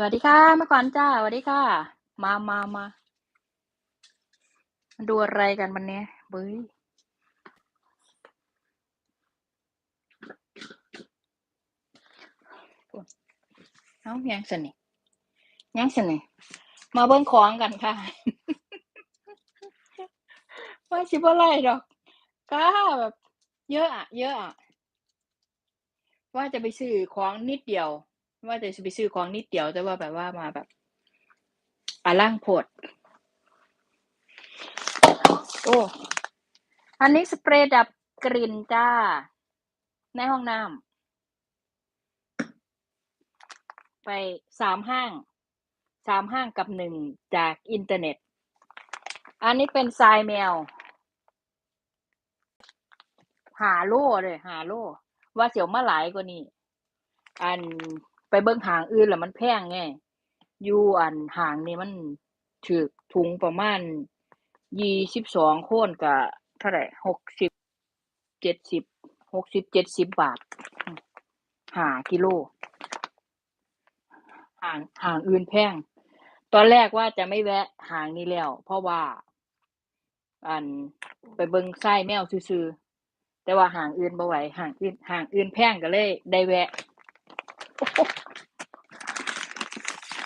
สวัสดีค่ะเมื่อก่อนจ้าสวัสดีค่ะ มามามาดูอะไรกันวันนี้เบ้ยเอ้ายังสนิยังสนิมาเบิ้งของกันค่ะว่าชิบอะไรดอกก้าแบบเยอะอะเยอะอะว่าจะไปซื้อของนิดเดียว ว่าจะไปซื้อของนิดเดียวแต่ว่าแบบว่ามาแบบอาล่างโพดโอ้อันนี้สเปรย์ดับกลิ่นจ้า ในห้องน้ำไปสามห้างสามห้างกับหนึ่งจากอินเทอร์เน็ต อันนี้เป็นทรายแมว หาโล่เลย หาโล่ว่าเสียวมาหลายกว่านี้ อัน ไปเบิ่งหางอื่นแล้วมันแพงไงอยู่อันหางนี่มันถูกถุงประมาณยี่สิบสองโคนก็เท่าไหร่หกสิบเจ็ดสิบหกสิบเจ็ดสิบบาทหากิโลหางหางอื่นแพง ตอนแรกว่าจะไม่แวะหางนี้แล้ว เพราะว่า อันไปเบิ่งไส้แมวซื่อแต่ว่าหางอื่นบ่ไหวหางอื่นหางอื่นแพงก็เลย ได้แวะ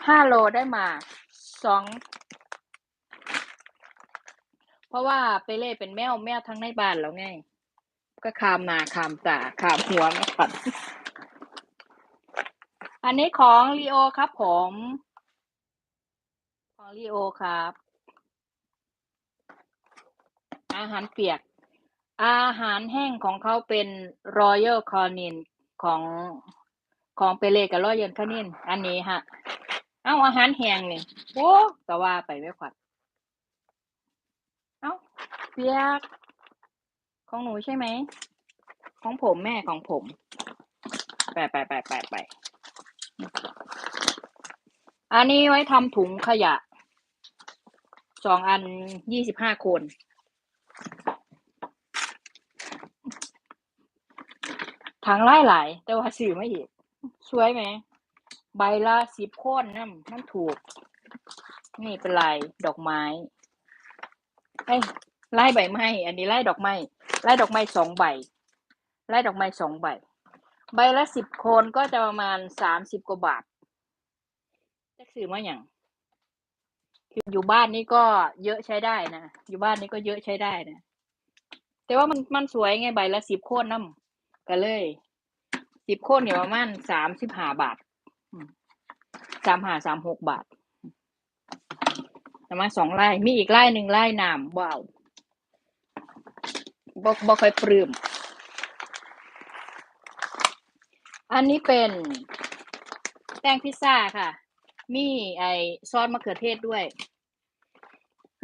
ห้าโลได้มาสองเพราะว่าไปเล่เป็นแมวแมวทั้งในบ้านแล้วไง ก็คามนาคามตาคามหัวไม่ขัดอันนี้ของลีโอครับผม ของลีโอครับ อาหารเปียก อาหารแห้งของเขาเป็นรอยัลคอนินของ ของเปเลกับรอยัลคานินอันนี้ฮะ เอาอาหารแห้งนี่โอ้ก็ว่าไปไม่ขวัดเอาเปียก ของหนูใช่ไหม ของผมแม่ของผม ไปไปไปไปไป อันนี้ไว้ทำถุงขยะ สองอันยี่สิบห้าคนถังไล่หลาย แต่ว่าสื่อไม่อีก สวยไหม ใบละสิบโคนนั่นมันถูก นี่เป็นลายดอกไม้เอ้ไล่ใบไม้อันนี้ไล่ดอกไม้ไล่ดอกไม้สองใบไล่ดอกไม้สองใบ ใบละสิบโคนก็จะประมาณสามสิบกว่าบาทจะซื้อมาอย่างคืออยู่บ้านนี่ก็เยอะใช้ได้นะอยู่บ้านนี่ก็เยอะใช้ได้นะแต่ว่ามันมันสวยไงใบละสิบโคนน้ำก็เลย สิบโคนเนี่ยประมาณสามสิบห้าบาทสามห้าสามหกบาทประมาณสองไร่มีอีกไร่หนึ่งไร่น้ำว้าวบ่บ่ค่อยปลื้มอันนี้เป็นแป้งพิซซ่าค่ะ มีไอซอสมะเขือเทศด้วย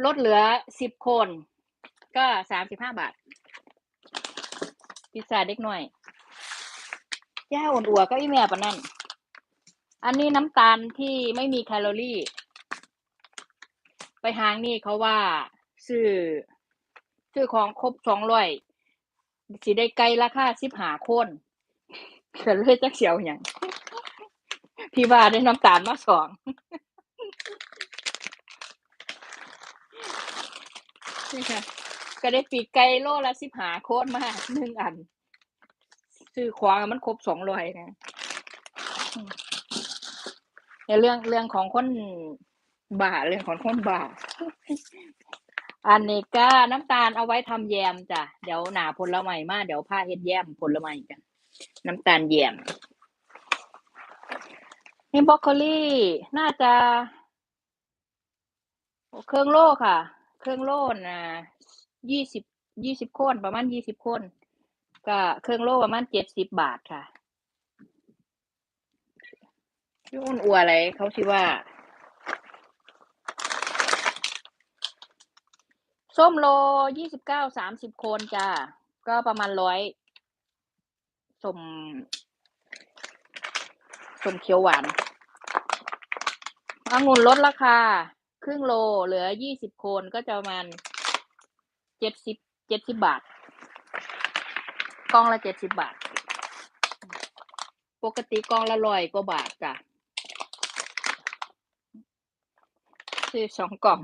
ลดเหลือสิบคน ก็สามสิบห้าบาท พิซซ่าเด็กหน่อย ย่าอ่อนอัวก็อีแม่ปะนั่น อันนี้น้ำตาลที่ไม่มีแคลอรี่ ไปหางนี่เขาว่าซื้อซื้อของครบสองร้อยสิได้ไกลราคาสิบหาคนเกิดเลยจักเสียวอย่างพี่ว่าได้น้ำตาลมาสองนี่ค่ะก็ได้ปีกไก่โลละสิบหาโคตรมากหนึ่งอัน ซื้อของมันครบสองร้อยนะในเรื่องเรื่องของคนบ่าเรื่องของคนบ่าอันนี้ก็น้ำตาลเอาไว้ทำแยมจ้ะเดี๋ยวหนาผลไม้มาเดี๋ยวพาเฮ็ดแยมผลไม้กันน้ำตาลแยมนี่บรอกโคลีน่าจะเครื่องโล่ค่ะ เครื่องโล่นะยี่สิบยี่สิบคนประมาณยี่สิบคน ก็เครื่องโล่ประมาณเจ็ดสิบบาทค่ะพี่อ้วนอัวอะไรเขาชื่อว่า ส้มโลยี่สิบเก้าสามสิบคนจ้า ก็ประมาณร้อยสมสมเขียวหวานองุ่นลดราคา ครึ่งโลเหลือยี่สิบคนก็จะประมาณเจ็ดสิบเจ็ดสิบบาท กล่องละเจ็ดสิบบาท ปกติกล่องละร้อยกว่าบาทจ้ะซื้อสองกล่อง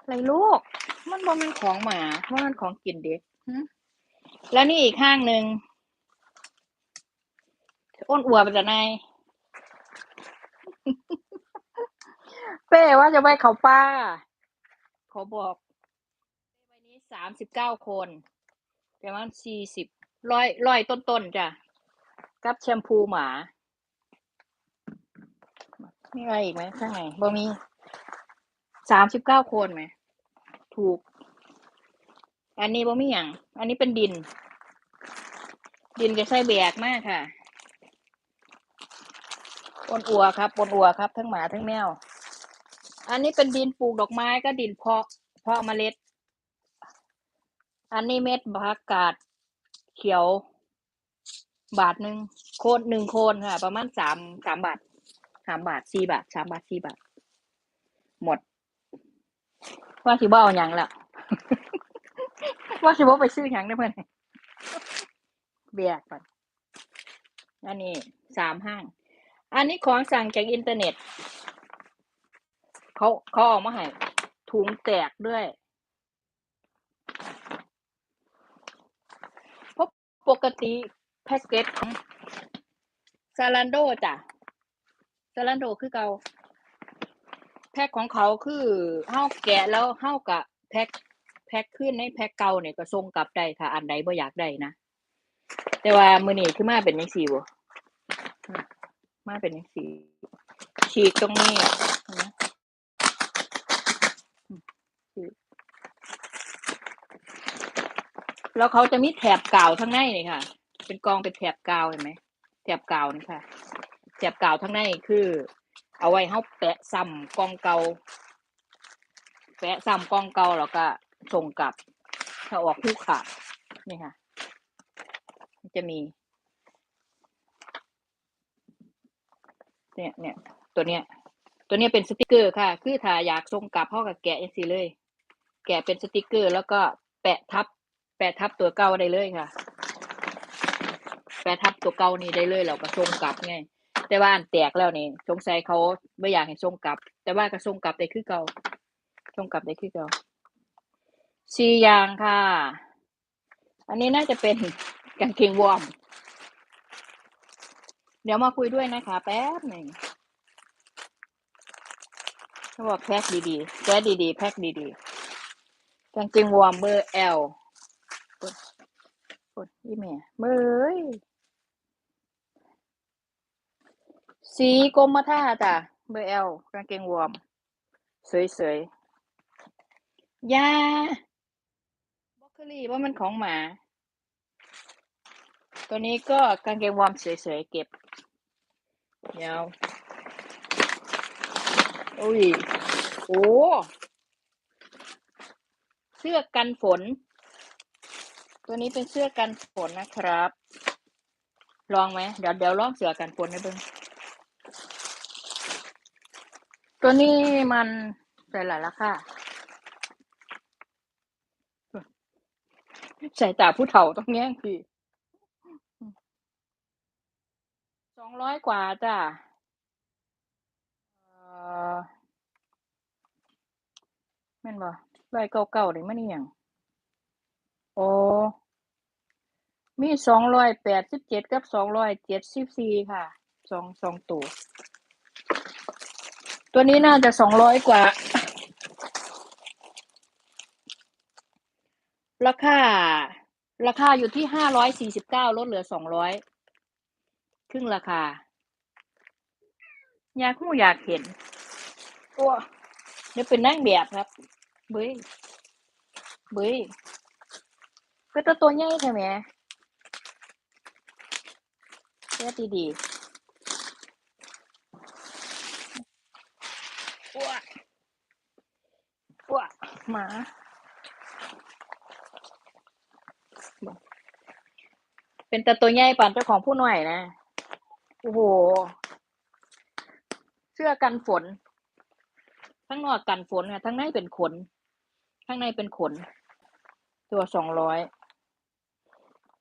อะไรลูก มันบ่มันของหมาว่าะมันของกินเด็กแล้วนี่อีกข้างหนึ่งอ้นอัวไปจากไหนเป้ว่าจะไปเขาป้า ขอบอกวันนี้สามสิบเก้าคน ประมาณสี่สิบร้อยร้อยต้นๆจ้ะ กับแชมพูหมา มีอะไรอีกไหมข้างในบ่มีสามสิบเก้าคนไหม ถูก อันนี้บ่มีอย่าง อันนี้เป็นดิน ดินจะใส่แบกมากค่ะปนอัวครับปนอัวครับ ทั้งหมาทั้งแมว อันนี้เป็นดินปลูกดอกไม้ก็ดินเพาะ เพาะเมล็ด อันนี้เม็ดผักกาดเขียว บาทหนึ่งโคนหนึ่งโคนค่ะ ประมาณสามสามบาทสามบาทสี่บาทสามบาทสี่บาท หมด ว่าสิบ่เอาหยังละว่าสิบ่ไปซื้อหยังได้เพื่อนเบียกก่อนอันนี้สามห้าง อันนี้ของสั่งจากอินเทอร์เน็ต เขาเขาเออกมาให้ถุงแตกด้วยเพราะ ปกติแพ็กเกจของซาลันโดจ้ะซาลันโดคือเกาแพ็คของเขาคือเฮาแกะแล้วเฮากะแพ็คแพ็คขึ้นในแพ็คเก่าเนี่ยก็ส่งกลับได้ค่ะ อันใดบ่อยากได้นะ แต่ว่ามือนี้คือมาเป็นจังซี่บ่มาเป็นจังซี่ฉีกตรงนี้นะ แล้วเขาจะมีแถบกาวทั้งในนี่ค่ะ เป็นกองเป็นแถบกาวเห็นไหมแถบกาวนี่ค่ะ แถบกาวทั้งในคือ เอาไว้เฮาแปะซ้ำกองเก่าแปะซ้ำกองเก่าแล้วก็ส่งกลับ ถ้าออกคู่ขาดนี่ค่ะ จะมี เนี่ยเนี่ยตัวเนี้ย ตัวเนี้ยเป็นสติกเกอร์ค่ะ คือถ้าอยากส่งกลับเฮาก็แกะจังซี่เลย แกะเป็นสติกเกอร์ แล้วก็แปะทับ แปะทับตัวเก่าได้เลยค่ะแปะทับตัวเก่านี่ได้เลยแล้วก็ส่งกลับไงแต่ว่าอันแตกแล้วนี่สงสัยเขาไม่อยากให้ส่งกลับ แต่ว่าก็ส่งกลับได้คือเก่าส่งกลับได้คือเก่าสี่อย่างค่ะ อันนี้น่าจะเป็นกางเกงวอร์มเดี๋ยวมาคุยด้วยนะคะ แป๊บหนึ่งเขาบอกแพ็คดีๆแพ็คดีๆแพ็คดีๆกางเกงวอร์มเบอร์ L กดอีเมลเบอร์เอ้ยสีกรมท่าจ้ะเบอร์ L กางเกงวอร์มสวยๆยาบล็อกโคลี่ว่ามันของหมา ตัวนี้ก็กางเกงวอร์มสวยๆเก็บเดี๋ยวอุ้ยโอ้เสื้อกันฝน ตัวนี้เป็นเสื้อกันฝนนะครับ ลองไหมเดี๋ยวเดี๋ยวลองเสื้อกันฝนให้เบิ่งตัวนี้มันใส่หลายราคาใส่ตาผู้เฒ่าต้องแย่งพี่สองร้อยกว่าจ้ะเอ่อแม่นบ่ร้อยเก้าเก้านี่มันอีหยัง โอ้มีสองร้อยแปดสิบเจ็ดกับสองร้อยเจ็ดสิบสี่ค่ะ สองสองตัว ตัวนี้น่าจะสองร้อยกว่า ราคา ราคาอยู่ที่ห้าร้อยสี่สิบเก้าลดเหลือสองร้อยครึ่งราคา อยากหูอยากเห็น ตัวเนี่ยวเป็นนั่งแบบครับเบ้ยเบ้ย ก็ตัวตัวใหญ่ใช่ไหมเสื้อดีๆอ้วกอ้วกหมาเป็นแต่ตัวใหญ่ปานเจ้าของผู้หน่อยนะ โอ้โห เสื้อกันฝนข้งนอกกันฝนค่ะข้งในเป็นขน ข้างในเป็นขน ตัวสองร้อย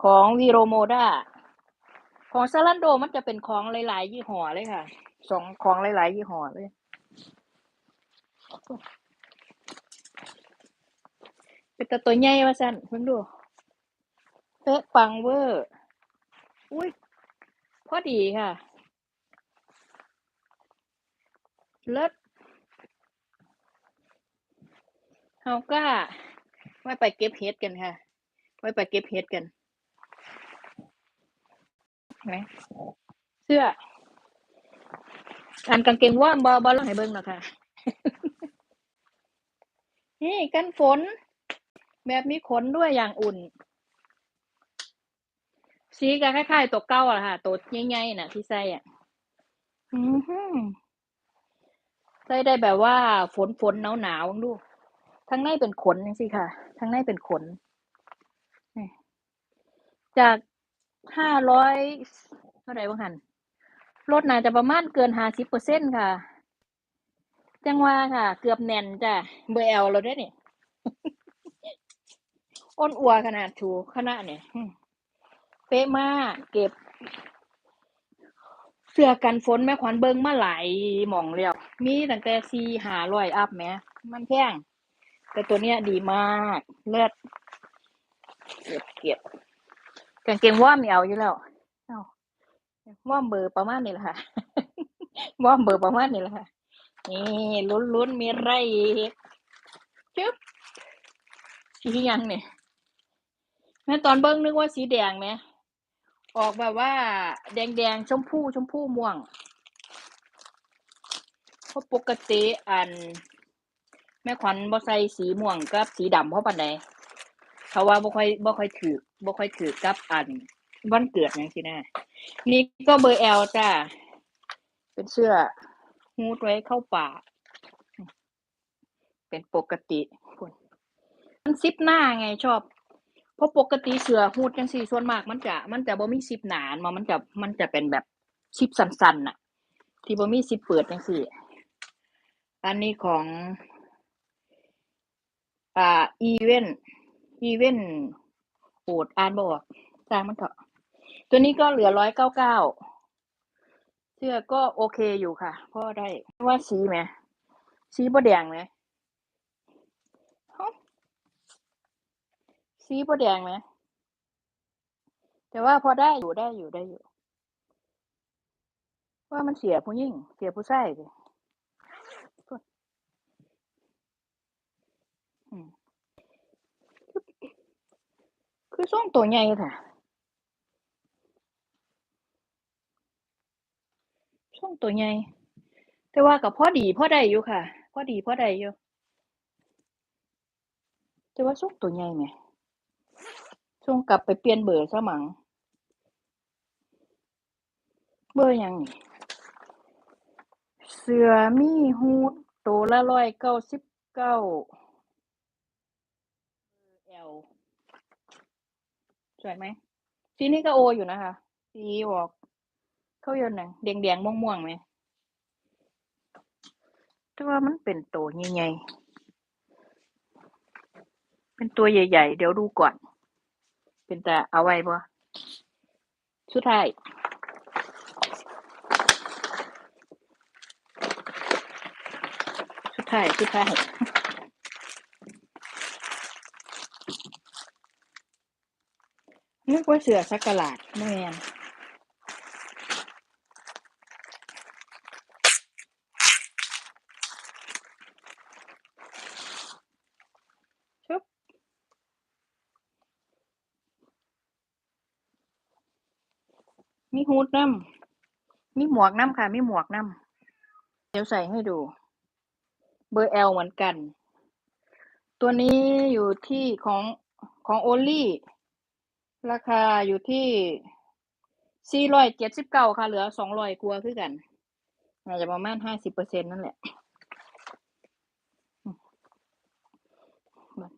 ของวีโรโมดาของซาลันโดมันจะเป็นของหลาย ๆ ยี่ห้อเลยค่ะสองของหลาย ๆ ยี่ห้อเลย เป็นตาตัวใหญ่ว่าซั่นเพิ่งดูเป๊ะปังเวอร์ อุ้ยพอดีค่ะ เลิศเฮาก็ไว้ไปเก็บเห็ดกันค่ะ ไว้ไปเก็บเห็ดกัน ไหมเสื้ออันกางเกงว่ามบ่บ่ลองให้เบิ่งหรอกค่ะนี่กันฝน แบบมีขนด้วยอย่างอุ่น สีก็คล้ายๆตัวเก่าอะค่ะตัวใหญ่ๆน่ะที่ใส่อะอือฮึใส่ได้แบบว่าฝนๆหนาวๆเบิ่งดูข้างในเป็นขนจังซี่ค่ะข้างในเป็นขนนี่จาก 500เท่าใดบ่หั้นลดน่าจะประมาณเกิน50%ค่ะ จังว่าค่ะ เกือบแน่นจ้ะเบอร์ L แล้วเด้อนี่ยอ้นอัวขนาดถูคณะเนี่ยเป๊ะมากเก็บ เสื้อกันฝนแม่ขวัญเบิงมาหลายหม้องแล้วมีตั้งแต่4-500อัปแหมมันแพงแต่ตัวเนี้ยดีมาก เลิศเก็บเก็บ กางเกงวอร์มนี่เอาอยู่แล้วอ้าววอมเบอร์ประมาณนี้ละค่ะวอมเบอร์ประมาณนี้ละค่ะ นี่ลุ้นๆมีไรอีกจึ๊บสียังนี่ยแม่ตอนเบิ่งนึกว่าสีแดงแหมออกแบบว่า แดงๆชมพูชมพูม่วงเพราะปกติอัน แม่ขวัญบ่ใส่สีม่วงกับสีดำเพราะปานใด เพราะว่าบ่ค่อยบ่ค่อยถูกบ่ค่อยถูกกับอันวันเกิดจังซี้นะนี่ก็เบอร์ L จ้ะเป็นเสื้อฮูดไว้เข้าป่า เป็นปกติพู้นมันซิปหน้าไงชอบ เพราะปกติเสื้อฮูดจังซี้ส่วนมาก มันจะ มันจะบ่มีซิปหนาแม่นบ่มันจะมันจะเป็นแบบซิปสั้นๆน่ะ ที่บ่มีซิปเปิดจังซี้อันนี้ของ อ่าอีเวนต์ อีเวนโอ้อ่านบออกช่างมันเถาะตัวนี้ก็เหลือ199เก้าเก้าเสื้อก็โอเคอยู่ค่ะพอได้ว่าสีแหมสีบ่แดงแหมสีบ่แดงแหมแต่ว่าพอได้อยู่ได้อยู่ได้อยู่ ว่ามันเสียผู้หญิงเสียผู้ชายติพู้น อืม คือทรงตัวใหญ่แท้ทรงตัวใหญ่แต่ว่าก็พอดีพ่อได้อยู่ค่ะพ่อดีพ่อได้อยู่แต่ว่าทรงตัวใหญ่แหมส่งกลับไปเปลี่ยนเบอร์ซะมังเบอร์ยังนี่เสือมีฮูดตัวละ199เก้าสิบอร์ L ส วยไหมสีนี้ก็โออยู่นะคะ สีออกเขาเอิ้นหยังแดงๆม่วงๆแหมแต่ว่ามันเป็นตัวใหญ่ๆเป็นตัวใหญ่ ๆ เดี๋ยวดูก่อน เป็นตาเอาไว้บ่สุดท้ายสุดท้ายสุดท้าย นึกว่าเสือสักหลาดแม่นชึบมีฮูดน้ำมีหมวกน้ำค่ะ มีหมวกน้ำเดี๋ยวใส่ให้ดู เบอร์ L เหมือนกัน ตัวนี้อยู่ที่ของของ Only ราคาอยู่ที่479ค่ะ เหลือ200กว่าคือกันน่าจะประมาณ50%นั่นแหละอืมเบิ่ง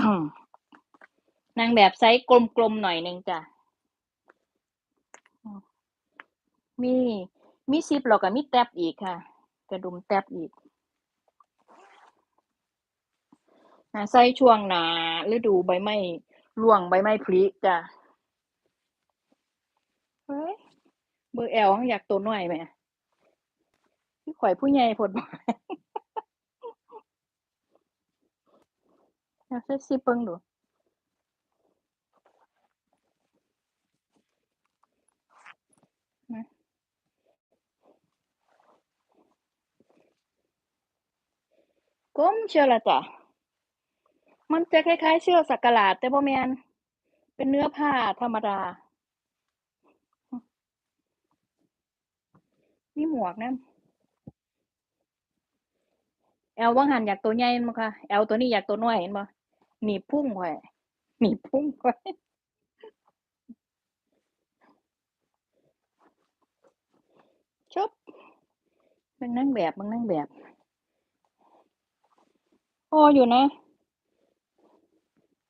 อืมนางแบบไซซ์กลมๆหน่อยหนึ่งจ้ะ มีมีซิปแล้วก็มีแท็บอีกค่ะ กระดุมแท็บอีกน่าใส่ช่วงหนาฤดูใบไม้ ล่วงใบไม้พลิจ้ะเฮ้ยเบอร์แอลอยากตัวหน่อยไหมพี่ข่อยผู้ใหญ่ผลบ่อยากเซ็ซี่เปิงดูนะก้มเชียวละจ้ะ มันจะคล้ายๆเสื้อสักหลาด แต่บ่แมนเป็นเนื้อผ้าธรรมดาอือมีหมวกนำ L ว่างหันอยากตัวใหญ่แม่นบ่คะ L ตัวนี้อยากตัวน้อยเห็นบ่หนีพุ่งข้หนีพุ่งข้ชึบเบิ่งนางแบบเบิ่งนางแบบพออยู่นะ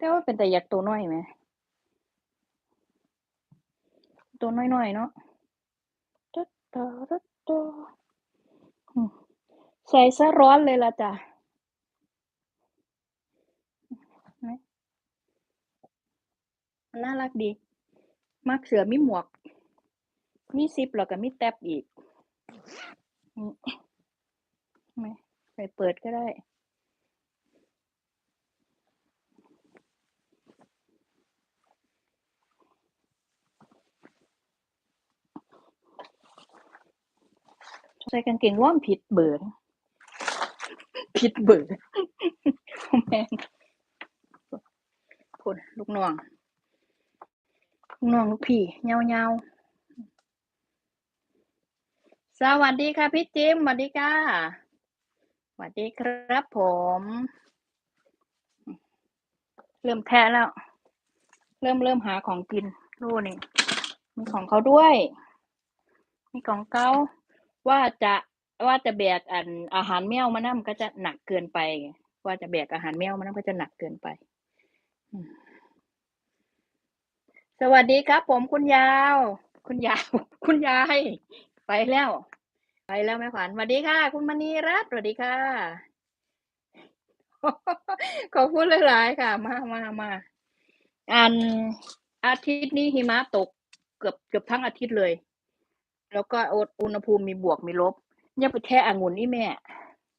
แต่ว่าเป็นแตาอยากตัวน้อยแหม ตัวน้อยๆเนาะตัดต่อตัดต่ออืมใส่เสียร้อนเลยล่ะจ้ะน่ารักดี มักเสือมีหมวก มีซิปแล้วก็มีแท็บอีกอืมแหมไปเปิดก็ได้ ใส่กางเกงวอร์มผิดเบอร์ผิดเบอร์บ่แม่นพู้นลูกน้องลูกน้องลูกพี่ยาวๆสวัสดีค่ะพี่จิมสวัสดีค่ะสวัสดีครับผมอือเริ่มแทะแล้ว เริ่มเริ่มหาของกินโอ้นี่มีของเขาด้วย มีของเขา ว่าจะว่าจะแบกอันอาหารแมวมานำก็จะหนักเกินไป ว่าจะแบกอาหารแมวมานำก็จะหนักเกินไป สวัสดีครับ ผมคุณยาว คุณยาว คุณยาย ไปแล้ว ไปแล้วแม่ขวัญสวัสดีค่ะ คุณมณีรัตน์สวัสดีค่ะ ขอบคุณหลายๆค่ะ มาๆๆอันอาทิตย์นี้หิมะตกเกือบเกือบทั้งอาทิตย์เลย แล้วก็อุณหภูมิมีบวกมีลบอย่าไปแทะองุ่นอีแม่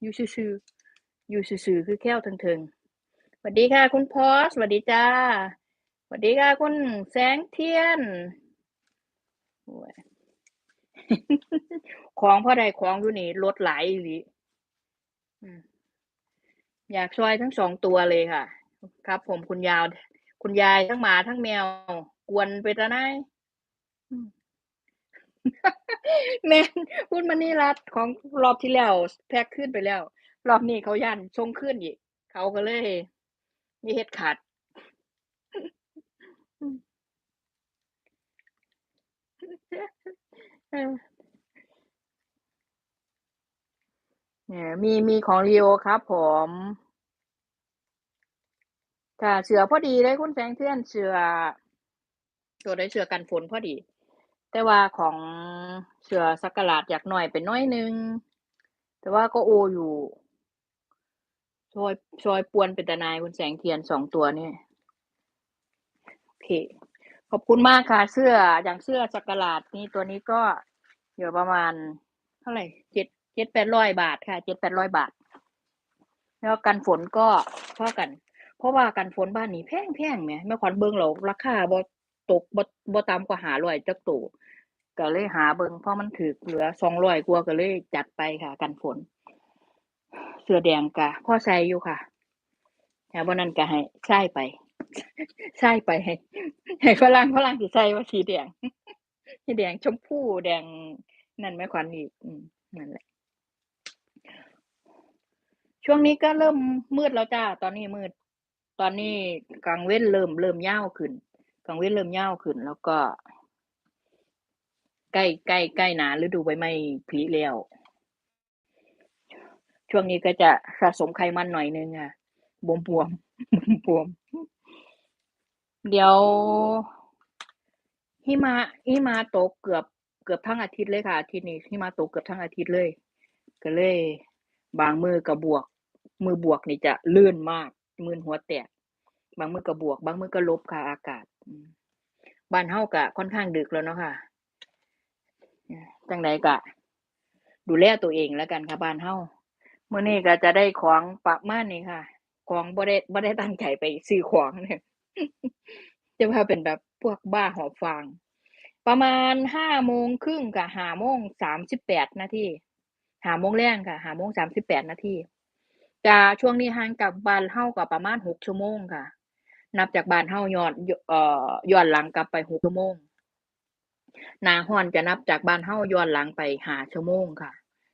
อยู่ซื่อๆอยู่ซื่อๆคือแค้วเทิงๆสวัสดีค่ะ คุณพอสสวัสดีจ้ะสวัสดีค่ะ คุณแสงเทียนโอ้ยของพอได้ของอยู่นี่ลดหลายหลีอืมอยากช่วยทั้ง2ตัวเลยค่ะ ครับ ผมคุณยาว คุณยายทั้งหมาทั้งแมว กวนเป็นตาหนอืม แม่นคุณมณีรัตน์ของรอบที่แล้ว แพ็กคืนไปแล้ว รอบนี้เขาย้านส่งคืนอีก เขาก็เลย มีเฮ็ดขาดอืมเออแหมมีมีของ Leo ครับผม ค่ะเสือพอดีเลยคุณแสงเทียนเสือตัวใดเสือกันฝนพอดี แต่ว่าของเสื้อสักหลาดอยากหน้อยไปหน่อยหนึง แต่ว่าก็โออยู่ช่วยช่วยป่วนเป็นตานายคุณแสงเทียน2ตัวนี่โอเค ขอบคุณมากค่ะ เสื้ออย่างเสื้อสักหลาดนี่ตัวนี้ก็อยู่ประมาณเท่าไหร7 7-800บาทค่ะ7-800บาท แล้วกันฝนก็เท่ากัน เพราะว่ากันฝนบ้านนี้แพงๆแหมแม่ขวัญเบิ่งแล้วราคาบ่ตกบ่บ่ต่ำกว่า500จักโต ก็เลยหาเบิ่งพอมันถูกเหลือ200กว่าก็เลยจัดไปค่ะ กันฝน เสื้อแดงก็พอใส่อยู่ค่ะถ้าบ่นั้นก็ให้ทรายไปทรายไปให้ให้ฝรั่งฝรั่งสิใส่ว่าสีแดงสีแดงชมพูแดงนั่นแม่ขวัญอีกนั่นแหละ ช่วงนี้ก็เริ่มมืดแล้วจ้ะตอนนี้มืด ตอนนี้กลางเว้นเริ่มเริ่มยาวขึ้นกลางเว้นเริ่มยาวขึ้น แล้วก็ ใกล้ใกล้ใกล้หนาฤดูใบไม้ผลิแล้ว ช่วงนี้ก็จะสะสมไขมันหน่อยหนึ่งค่ะบวมๆบวม เดี๋ยวหิมะหิมะตกเกือบเกือบทั้งอาทิตย์เลยค่ะอาทิตย์นี้หิมะตกเกือบทั้งอาทิตย์เลย ก็เลย บางมือก็บวก มือบวกนี่จะลื่นมากมึนหัวแตก บางมือก็บวก บางมือก็ลบค่ะอากาศบ้านเราก็ค่อนข้างดึกแล้วเนาะค่ะ จังใดก็ดูแลตัวเองแล้วกันค่ะบ้านเราเมื้อนี้ก็จะได้ของประมาณนี้ค่ะของบ่ได้บ่ได้ตั้งใจไปซื้อของเนี่ยจะว่าเป็นแบบพวกบ้าหอบฟาง ประมาณห้าโมงครึ่งกับห้าโมงสามสิบแปดนาทีห้าโมงแรงค่ะห้าโมงสามสิบแปดนาทีจะช่วงนี้ห่างกับบ้านเฮาก็ประมาณหกชั่วโมงค่ะ นับจากบ้านเฮาย้อนเอ่อย้อนหลังกลับไปหกชั่วโมง หนาร้อนจะนับจากบ้านเฮาย้อนหลังไปหาชั่วโมงค่ะ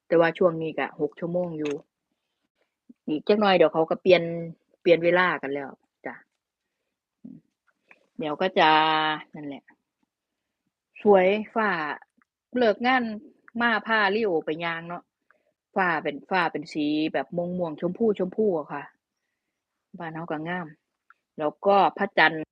แต่ว่าช่วงนี้ก็หกชั่วโมงอยู่ อีกจักหน่อยเดี๋ยวเขาก็เปลี่ยนเปลี่ยนเวลากันแล้วจ้ะเดี๋ยวก็จะนั่นแหละ สวยฟ้าเลิกงานมาพาลิโอไปยางเนาะฟ้าเป็นฟ้าเป็นสีแบบม่วงๆชมพูชมพูอะค่ะ บ้านเฮาก็งาม แล้วก็พระจันทร์